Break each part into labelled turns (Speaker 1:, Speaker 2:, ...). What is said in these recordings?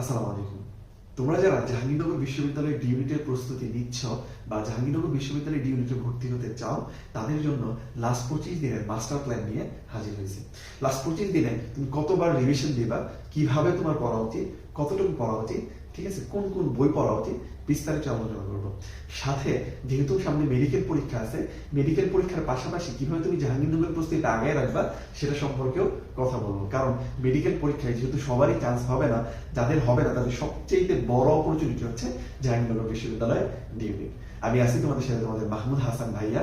Speaker 1: আসসালামু আলাইকুম। তোমরা যারা জাহাঙ্গীরনগর বিশ্ববিদ্যালয়ের ডি প্রস্তুতি নিচ্ছ বা জাহাঙ্গীরনগর বিশ্ববিদ্যালয়ের ডি ইউনিটে ভর্তি হতে চাও, তাদের জন্য লাস্ট পঁচিশ দিনের মাস্টার প্ল্যান নিয়ে হাজির হয়েছে। লাস্ট পঁচিশ দিনে তুমি কতবার রিভিশন দিবা, কীভাবে তোমার পড়া উচিত, কতটুকু পড়া উচিত, ঠিক আছে, কোন কোন বই পড়া উচিত বিস্তারিত আলোচনা করব। সাথে যেহেতু সামনে মেডিকেল পরীক্ষা আছে মেডিকেল পরীক্ষার পাশাপাশি কীভাবে তুমি জাহাঙ্গীরনগর প্রস্তুতিটা আগে রাখবা, সেটা সম্পর্কেও কথা বলব। কারণ মেডিকেল পরীক্ষায় যেহেতু সবারই চান্স হবে না, যাদের হবে না, তাদের সবচেয়ে বড় অপরচুনিটি হচ্ছে জাহাঙ্গীরনগর বিশ্ববিদ্যালয় ডিউনি আমি আছি তোমাদের সাথে তোমাদের মাহমুদ হাসান ভাইয়া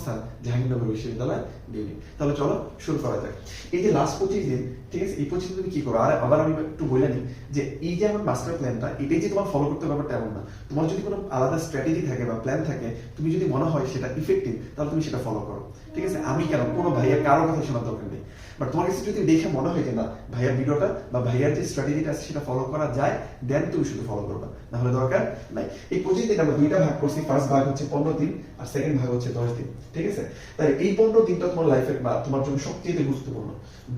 Speaker 1: স্থান জাহাঙ্গীরনগর বিশ্ববিদ্যালয় ডিউনি তাহলে চলো শুরু করা যাক। এই যে লাস্ট পঁচিশ দিন, ঠিক আছে, এই পঁচিশ দিন কি করো? আর আবার আমি একটু বলে নিই যে এই যে আমার মাস্টার প্ল্যানটা এটাই যে তোমার ফলো করতে হবে, ব্যাপারটা এমন না। তোমার যদি কোনো আলাদা স্ট্র্যাটেজি থাকে বা প্ল্যান থাকে, তুমি যদি মনে হয় সেটা ইফেক্টিভ তাহলে তুমি সেটা ফলো করো। ঠিক আছে? আমি কেন? কোনো ভাইয়ার কারও কথা শোনার দরকার নেই। বাট তোমার কাছে যদি দেখে মনে হয় যে না, ভাইয়ার ভিডিওটা বা ভাইয়ার যে স্ট্র্যাটেজিটা আছে সেটা ফলো করা যায় দেন তুমি শুধু ফলো করবা। না হলে দরকার নাই। এই পঁচিশ দিন আমরা দুইটা ভাগ করছি। ফার্স্ট ভাগ হচ্ছে পনেরো দিন, আর সেকেন্ড ভাগ হচ্ছে দশ দিন। ঠিক আছে? তাই এই পনেরো দিনটা তোমার লাইফের বা তোমার জন্য সবচেয়ে গুরুত্বপূর্ণ।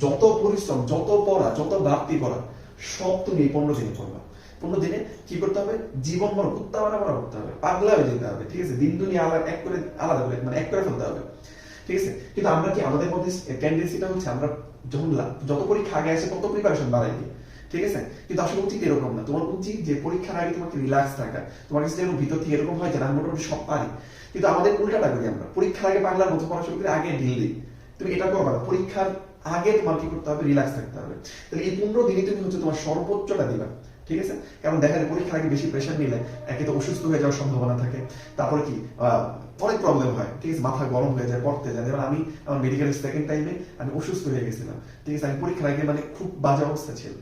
Speaker 1: যত পরিশ্রম, যত পড়া, যত বাড়তি পড়া, সব তুমি এই পনেরো দিনে করবা। পনেরো দিনে কি করতে হবে? জীবন মরণ উত্তাপনা করা করতে হবে? পাগলা হয়ে যেতে হবে, ঠিক আছে? দিন দুনিয়া আলাদা, এক করে, আলাদা করে মানে এক করে ফেলতে হবে, ঠিক আছে? কিন্তু আমরা কি আমাদের মধ্যে টেন্ডেন্সিটা হচ্ছে আমরা যখন যত পরীক্ষা আগে আসে তত প্রিপারেশন বাড়াই দিই, ঠিক আছে? কিন্তু আসলে উচিত এরকম না। তোমার উচিত যে পরীক্ষার আগে তোমাকে রিল্যাক্স থাকা। তোমার কাছে যেন ভিতর থেকে এরকম হয় যে আমি মোটামুটি সব পারি। কিন্তু আমাদের উল্টাটা করি আমরা। পরীক্ষার আগে পাগলার মতো পড়াশোনা করে আগে ঢিল দিই। তুমি এটা করবা না। পরীক্ষার আগে তোমার কি করতে হবে? রিল্যাক্স থাকতে হবে। তাহলে এই পনেরো দিনে তুমি হচ্ছে তোমার সর্বোচ্চটা দিবা। ঠিক আছে? কারণ দেখা যায় পরীক্ষার আগে বেশি প্রেশার নিলে একে তো অসুস্থ হয়ে যাওয়ার সম্ভাবনা থাকে। তারপরে কি? অনেক প্রবলেম হয়, ঠিক আছে? মাথা গরম হয়ে যায়, পড়তে যায়। যেমন আমি আমার মেডিকেল সেকেন্ড টাইমে আমি অসুস্থ হয়ে গেছিলাম, ঠিক আছে? আমি পরীক্ষার আগে মানে খুব বাজে অবস্থা ছিল।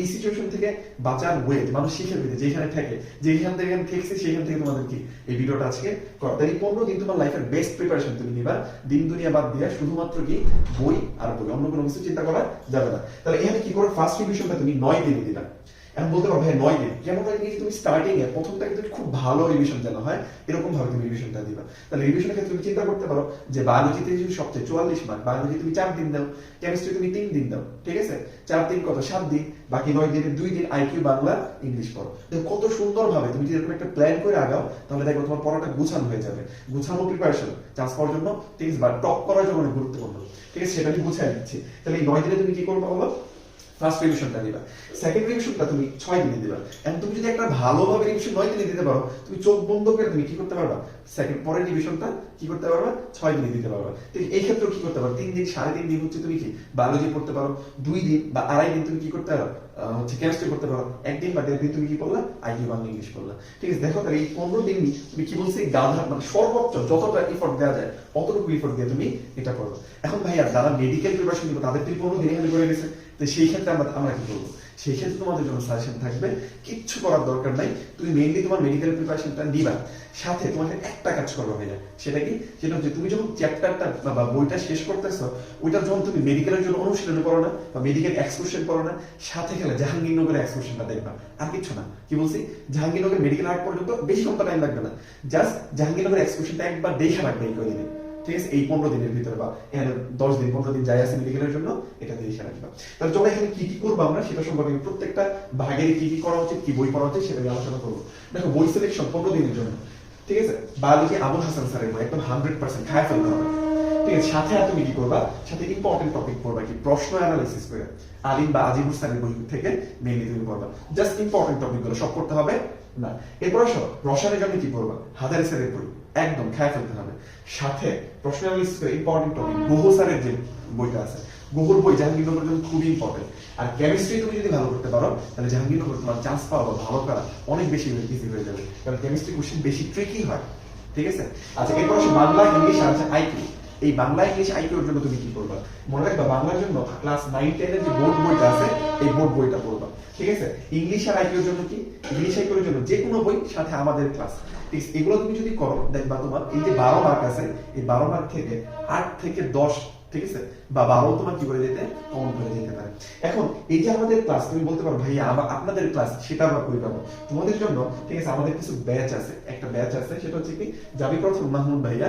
Speaker 1: এই সিচুয়েশন থেকে বাঁচার ওয়ে মানুষ শিখে পেতে যেখানে থাকে, যেখান থেকে আমি ঠেকছি সেখান থেকে তোমাদের কি এই ভিডিওটা আজকে করা। তাই পনেরো দিন তোমার লাইফের বেস্ট প্রিপারেশন তুমি নিবা। দিন দুনিয়া বাদ দিয়ে শুধুমাত্র কি বই আর বই, অন্য কোনো কিছু চিন্তা করা যাবে না। তাহলে এখানে কি করে? ফার্স্ট রিভিশনটা তুমি নয় দিনে দিবা। এখন বলতে পারো ভাই নয় দিন যেমন হয় কি তুমি স্টার্টিং এ, প্রথমটাকে তুমি খুব ভালো রিভিশন যেন হয় এরকম ভাবে তুমি রিভিশনটা দিবা। তাহলে রিভিশনের ক্ষেত্রে তুমি চিন্তা করতে পারো যে বায়োলজিতে যদি সবচেয়ে চুয়াল্লিশ মার্ক বায়োলজি তুমি চার দিন দাও কেমিস্ট্রি তুমি তিন দিন দাও, ঠিক আছে? চার দিন কত? সাত দিন, বাকি নয় দিনের দুই দিন আইকিউ বাংলা ইংলিশ পড়ো। দেখো, কত সুন্দর ভাবে তুমি যদি এরকম একটা প্ল্যান করে আগাও, তাহলে দেখো তোমার পড়াটা গুছানো হয়ে যাবে। গুছানো প্রিপারেশন চান্স পাওয়ার জন্য ঠিক বার টপ করার জন্য গুরুত্বপূর্ণ। ঠিক আছে, সেটা আমি গুছাই দিচ্ছি তাহলে এই নয় দিনে তুমি কি করবে বলো? ফার্স্ট রিভিশনটা দিবা। সেকেন্ড রিভিশনটা তুমি ছয় দিনে দিবা। এখন তুমি যদি একটা ভালোভাবে রিভিশন নয় দিনে দিতে পারো, তুমি চোখ বন্ধ করে তুমি কি করতে পারবা? সেকেন্ড পরের রিভিশনটা কি করতে পারবা? ছয় দিনে দিতে পারবা। এই ক্ষেত্রেও কি করতে পারো? তিন দিন, সাড়ে তিন দিন হচ্ছে তুমি কি বায়োলজি পড়তে পারো। দুই দিন বা আড়াই দিন তুমি কি করতে পারো? হচ্ছে কেমিস্ট্রি করতে পারো। একদিন বা দেড় দিন তুমি কি করলা আইকিউ বাংলা ইংলিশ করলা ঠিক আছে, দেখো তাহলে এই পনেরো দিন তুমি কি বলছি? গাধা মানে সর্বোচ্চ যতটা এফোর্ট দেওয়া যায়, অতটুকু এফোর্ট দিয়ে তুমি এটা করবে এখন ভাইয়া, যারা মেডিকেল প্রিপারেশন নিবে, তাদের তুমি পনেরো দিন করে গেছে তো সেই ক্ষেত্রে আমরা আমরা কি করব? সেই ক্ষেত্রে তোমাদের জন্য সাজেশন থাকবে, কিচ্ছু করার দরকার নাই, তুমি মেইনলি তোমার মেডিকেল প্রিপারেশনটা নিবা, সাথে তোমাকে একটা কাজ করবে ভাইয়া, সেটা কি? সেটা হচ্ছে তুমি যখন চ্যাপ্টারটা বা বইটা শেষ করতেছো ওইটা যখন তুমি মেডিকেলের জন্য অনুশীলন করো না, বা মেডিকেল এক্সক্লুশন করো না, সাথে খেলে জাহাঙ্গীরনগরের এক্সক্লুশনটা দেখবা, আর কিছু না। কি বলছি? জাহাঙ্গীরনগর মেডিকেল আর্ট পর্যন্ত বেশি ঘণ্টা টাইম লাগবে না। জাস্ট জাহাঙ্গীরনগর এক্সক্লুশনটা একবার দেখে রাখবে, এই কদিনে ঠিক এই পনেরো দিনের ভিতরে বা দশ দিন, পনেরো দিন যাই আছে মেডিকেলের জন্য, এটা দেখে রাখবা তাহলে চলো এখানে কি কি করব আমরা সেটা সম্পর্কে প্রত্যেকটা ভাগের কি কি করা উচিত, কি বই পড়া উচিত সেটা নিয়ে আলোচনা করব। দেখো, বই সিলেকশন পনেরো দিনের জন্য, ঠিক আছে? বায়োলজি আবুল হাসান স্যারের বই একদম হান্ড্রেড পার্সেন্ট খায় ফেলতে হবে। ঠিক আছে সাথে তুমি কি করবা, সাথে ইম্পর্টেন্ট টপিক পড়বা, কি প্রশ্ন অ্যানালাইসিস করে আলিম বা স্যারের বই থেকে মেইনলি তুমি পড়বা। জাস্ট ইম্পর্টেন্ট সব হবে? না। এরপর আসো, রসায়নের জন্য কি বই। একদম ফেলতে হবে। সাথে প্রশ্ন অ্যানালাইসিস করে ইম্পর্টেন্ট টপিক বহু যে বইটা আছে বই খুবই ইম্পর্টেন্ট আর কেমিস্ট্রি তুমি যদি ভালো করতে পারো, তাহলে জাহাঙ্গীরনগর তোমার চান্স পাওয়া ভালো করা অনেক বেশি ইজি হয়ে যাবে। কারণ কেমিস্ট্রি কোশ্চেন বেশি ট্রিকি হয়। ঠিক আছে? আচ্ছা এরপর আসো বাংলা ইংলিশ আর আইকিউ। এই বাংলা ইংলিশ আইকিউর জন্য তুমি কি করবা মনে রাখবা, বাংলার জন্য ক্লাস নাইন টেনের যে বোর্ড বইটা আছে, এই বোর্ড বইটা পড়বা। ঠিক আছে? ইংলিশ আর আইকিউর জন্য কি? ইংলিশ আইকিউর জন্য যে কোনো বই সাথে আমাদের ক্লাস এগুলো তুমি যদি করো, দেখবা তোমার এই যে বারো মার্ক আছে, এই বারো মার্ক থেকে আট থেকে দশ, ঠিক আছে? বা বারো তোমার কি করে যেতে? কমন করে যেতে পারে। এখন, এই যে আমাদের ক্লাস তুমি বলতে পারো, ভাইয়া আমার আপনাদের ক্লাস সেটা আমরা কই পাবো। তোমাদের জন্য, ঠিক আছে? আমাদের কিছু ব্যাচ আছে। একটা ব্যাচ আছে, সেটা হচ্ছে কি, যাবি প্রথম মাহমুদ ভাইয়া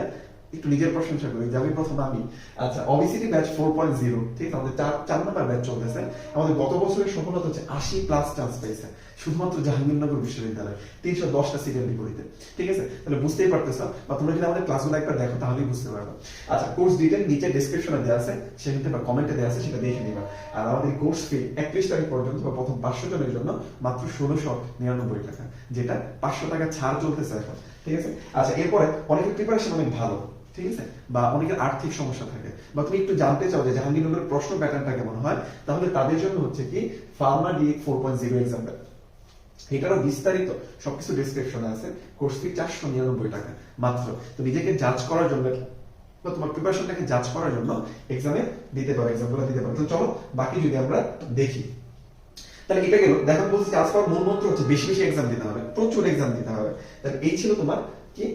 Speaker 1: একটু নিজের প্রশংসা করি যে আমি প্রথম আমি। আচ্ছা অবিসিটি ব্যাচ ফোর পয়েন্ট জিরো ঠিক আছে? আমাদের চার চার নম্বর ব্যাচ চলতেছে। আমাদের গত বছরের সফলতা হচ্ছে আশি প্লাস চান্স পেয়েছে, শুধুমাত্র জাহাঙ্গীরনগর বিশ্ববিদ্যালয়। তিনশো দশটা সিটের বিপরীতে, ঠিক আছে? তাহলে বুঝতেই পারতেছ, বা তোমরা যদি আমাদের ক্লাসগুলো একবার দেখো, তাহলেই বুঝতে পারবে। আচ্ছা কোর্স ডিটেল নিচে ডিসক্রিপশনে দেওয়া আছে, সেখান থেকে কমেন্টে দেওয়া আছে, সেটা দেখে নিবা। আর আমাদের কোর্স ফি একত্রিশ তারিখ পর্যন্ত, বা প্রথম পাঁচশো জনের জন্য মাত্র ষোলোশো নিরানব্বই টাকা, যেটা পাঁচশো টাকা ছাড় চলতেছে এখন, ঠিক আছে? আচ্ছা এরপরে অনেকের প্রিপারেশন অনেক ভালো। ঠিক আছে? বা অনেকের আর্থিক সমস্যা থাকে। বা তুমি একটু জানতে চাও যে জাহাঙ্গীরনগরের প্রশ্ন প্যাটার্নটা কেমন হয়, তাহলে তাদের জন্য হচ্ছে কি pharma D four point zero example এটারও বিস্তারিত সবকিছু ডিসক্রিপশনে আছে। কোর্স ফি চারশো নিরানব্বই টাকা মাত্র। তো নিজেকে জাজ করার জন্য বা তোমার প্রিপারেশনটাকে জাজ করার জন্য এক্সামে দিতে পারো এক্সামগুলো দিতে পারো। তো চলো, বাকি যদি আমরা দেখি। তাহলে এটা গেল। দেখো, বলছি আজ করার মূল মন্ত্র হচ্ছে বেশি বেশি এক্সাম দিতে হবে, প্রচুর এক্সাম দিতে হবে। তাহলে এই ছিল তোমার কি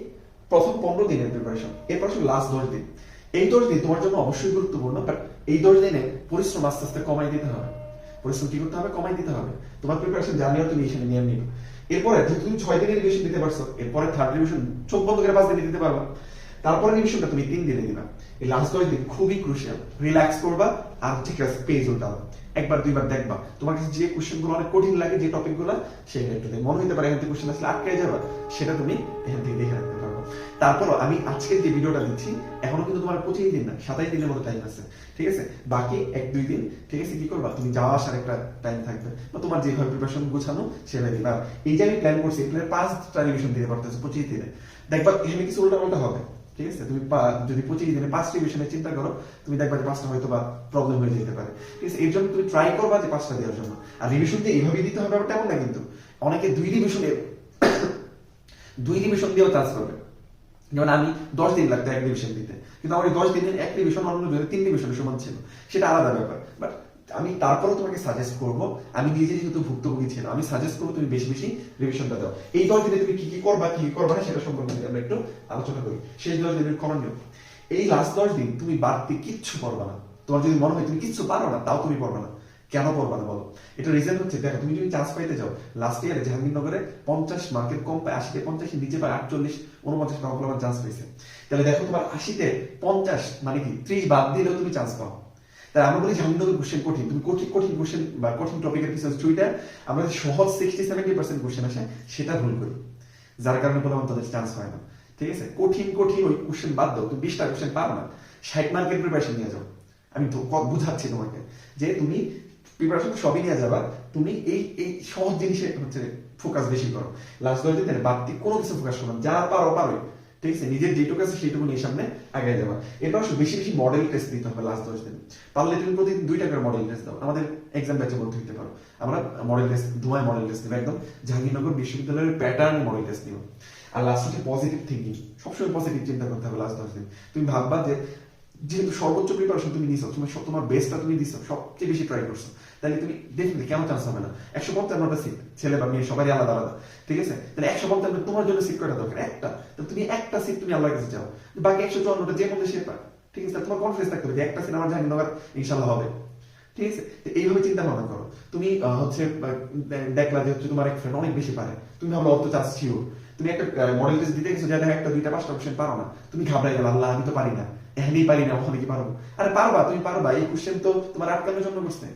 Speaker 1: প্রথম পনেরো দিনের প্রিপারেশন এরপর ছিল লাস্ট দশ দিন। এই দশ দিন তোমার জন্য অবশ্যই গুরুত্বপূর্ণ বাট এই দশ দিনে পরিশ্রম আস্তে আস্তে কমাই দিতে হবে। পরিশ্রম কি করতে হবে? কমাই দিতে হবে। তোমার প্রিপারেশন জানিও তুমি এখানে নিয়ে নিবে এরপরে যেহেতু তুমি ছয় দিনের রিভিশন দিতে পারছ, এরপরে থার্ড রিভিশন চোখ বন্ধ করে পাঁচ দিনে দিতে পারবা। তারপরে রিভিশনটা তুমি তিন দিনে দিবা। এই লাস্ট দশ দিন খুবই ক্রুশিয়াল রিল্যাক্স করবা আর ঠিক আছে পেজ উল্টাবা একবার, দুইবার দেখবা। তোমার কাছে যে কোশ্চেনগুলো অনেক কঠিন লাগে, যে টপিকগুলো সেটা একটু মনে হতে পারে এখান থেকে কোশ্চেন আসলে আটকে যাবে, সেটা তুমি এখান থেকে দেখে রাখতে পারব। তারপরও আমি আজকে যে ভিডিওটা দিচ্ছি, এখনও কিন্তু তোমার পঁচিশ দিন না, সাতাইশ দিনের মতো টাইম আছে, ঠিক আছে? বাকি এক, দুই দিন, ঠিক আছে? কি করবা? তুমি যাওয়া আসার একটা টাইম থাকবে। বা তোমার যেভাবে প্রিপারেশন গোছানো সেভাবে দিবা। এই যে আমি প্ল্যান করছি এই প্ল্যান পাঁচটা রিভিশন দিতে পারতেছে পঁচিশ দিনে। দেখবা, এখানে কিছু উল্টা উল্টা হবে, ঠিক আছে? তুমি যদি পঁচিশ দিনে পাঁচ রিভিশনে চিন্তা করো, তুমি দেখবা যে পাঁচটা হয়তো বা প্রবলেম হয়ে যেতে পারে। ঠিক আছে? এর জন্য তুমি ট্রাই করবা যে পাঁচটা দেওয়ার জন্য। আর রিভিশন দিয়ে এইভাবে দিতে হবে, ব্যাপারটা এমন না কিন্তু। অনেকে দুই রিভিশনে দুই রিভিশন দিয়েও চান্স পাবে যেমন আমি দশ দিন লাগতো এক ডিভিশন দিতে। কিন্তু আমার দশ দিনের এক ডিভিশন অন্য জনের তিন ডিভিশনের সমান ছিল। সেটা আলাদা ব্যাপার। বাট আমি তারপরেও তোমাকে সাজেস্ট করব, আমি নিজে যেহেতু ভুক্তভোগী ছিলাম, আমি সাজেস্ট করব তুমি বেশি বেশি রিভিশনটা দাও। এই দশ দিনে তুমি কি কি করবা কি করবা না, সেটা সম্পর্কে আমরা একটু আলোচনা করি। শেষ দশ দিনের করণীয় এই লাস্ট দশ দিন তুমি বাড়তি কিচ্ছু করবা না। তোমার যদি মনে হয় তুমি কিচ্ছু পারো না, তাও তুমি করবে না। কেন করবা না বলো? এটা রিজন হচ্ছে, দেখো, তুমি যদি চান্স পাইতে যাও লাস্ট ইয়ারে জাহাঙ্গীরনগরে পঞ্চাশ মার্কের কম পায়, আশিতে পঞ্চাশের নিচে পায় আটচল্লিশ, উনপঞ্চাশ নম্বর চান্স পেয়েছে তাহলে দেখো, তোমার আশিতে পঞ্চাশ মানে কি, ত্রিশ বাদ দিলেও তুমি চান্স পাও। তাই আমরা বলি জাহাঙ্গীরনগর কোশ্চেন কঠিন। তুমি কঠিন কঠিন কোশ্চেন বা কঠিন টপিকের পিছনে চুইটা আমরা সহজ সিক্সটি সেভেন্টি পার্সেন্ট কোশ্চেন আসে, সেটা ভুল করি। যার কারণে কোনো তাদের চান্স হয় না। ঠিক আছে? কঠিন কঠিন ওই কোশ্চেন বাদ দাও। তুমি বিশটা কোশ্চেন পারো না। ষাট মার্কের প্রিপারেশন নিয়ে যাও। আমি তো বুঝাচ্ছি তোমাকে যে তুমি প্রিপারেশন সবই নিয়ে যাবা, তুমি এই এই সহজ জিনিসে হচ্ছে ফোকাস বেশি করো। লাস্ট দশ দিন বাড়তি কোনো কিছু ফোকাস করো যা পারো পারোই। ঠিক আছে? নিজের যেটুকু আছে সেইটুকু নিয়ে সামনে আগে যাবা। এরপর বেশি বেশি মডেল টেস্ট দিতে হবে লাস্ট দশ দিন। পারলে তুমি প্রতিদিন দুইটা করে মডেল টেস্ট দাও। আমাদের এক্সাম পারো। আমরা মডেল টেস্ট ধোঁয়ায় মডেল টেস্ট একদম। জাহাঙ্গীরনগর বিশ্ববিদ্যালয়ের প্যাটার্ন মডেল টেস্ট দিব আর লাস্ট হচ্ছে পজিটিভ থিঙ্কিং সবসময় পজিটিভ চিন্তা করতে হবে লাস্ট দশ দিন। তুমি ভাববা যে যেহেতু সর্বোচ্চ প্রিপারেশন তুমি নিছো তুমি সব- তোমার বেস্টটা তুমি দিছো, সবচেয়ে বেশি ট্রাই করছ, তাহলে তুমি ডেফিনেটলি কেন চান্স হবে না? একশো পঞ্চান্নটা সিট ছেলে বা মেয়ে, সবারই আলাদা আলাদা, ঠিক আছে? তাহলে একশো পঞ্চান্ন তোমার জন্য সিট কয়টা দরকার? একটা। তুমি একটা সিট তুমি আল্লাহর কাছে চাও বাকি একশো চুয়ান্নটা যে মধ্যে সে পায় ঠিক আছে? তোমার কনফিডেন্স থাকতে হবে যে একটা সিট আমার জাহাঙ্গীরনগর ইনশাল্লাহ হবে, ঠিক আছে? এইভাবে চিন্তা ভাবনা করো। তুমি হচ্ছে দেখলা যে হচ্ছে তোমার এক ফ্রেন্ড অনেক বেশি পারে, তুমি ভাবলো অত ছিল তুমি একটা মডেল টেস্ট দিতে গেছো যাদের একটা, দুইটা, পাঁচটা কোশ্চেন পারো না। তুমি ঘাবড়াই গেলো, আল্লাহ, আমি তো পারি না। এখানেই পারি না, ওখানে কি পারব? আরে পারবা, তুমি পারবা। এই কোশ্চেন তো তোমার আটকানোর জন্য করছে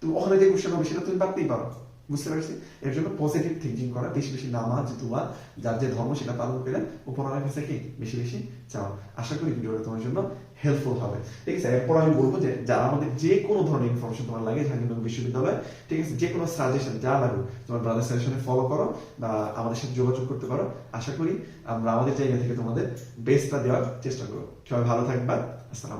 Speaker 1: তুমি ওখানে যে কোশ্চেন হবে সেটা তুমি পারতেই পারো। বুঝতে পারছি? এর জন্য পজিটিভ থিঙ্কিং করা, বেশি বেশি নামাজ, দোয়া, যার যে ধর্ম সেটা পালন করে উপরওয়ালার কাছে কি? বেশি বেশি চাওয়া। আশা করি ভিডিওটা তোমার জন্য হেল্পফুল হবে। ঠিক আছে? এরপর আমি বলব যে, যারা আমাদের যে কোনো ধরনের ইনফরমেশন তোমার লাগে জাহাঙ্গীরনগর বিশ্ববিদ্যালয়, ঠিক আছে? যে কোনো সাজেশন যা লাগুক তোমার ব্রাদার সাজেশনে ফলো করো বা আমাদের সাথে যোগাযোগ করতে পারো। আশা করি আমরা আমাদের জায়গা থেকে তোমাদের বেস্টটা দেওয়ার চেষ্টা করব। সবাই ভালো থাকবা। আসসালাম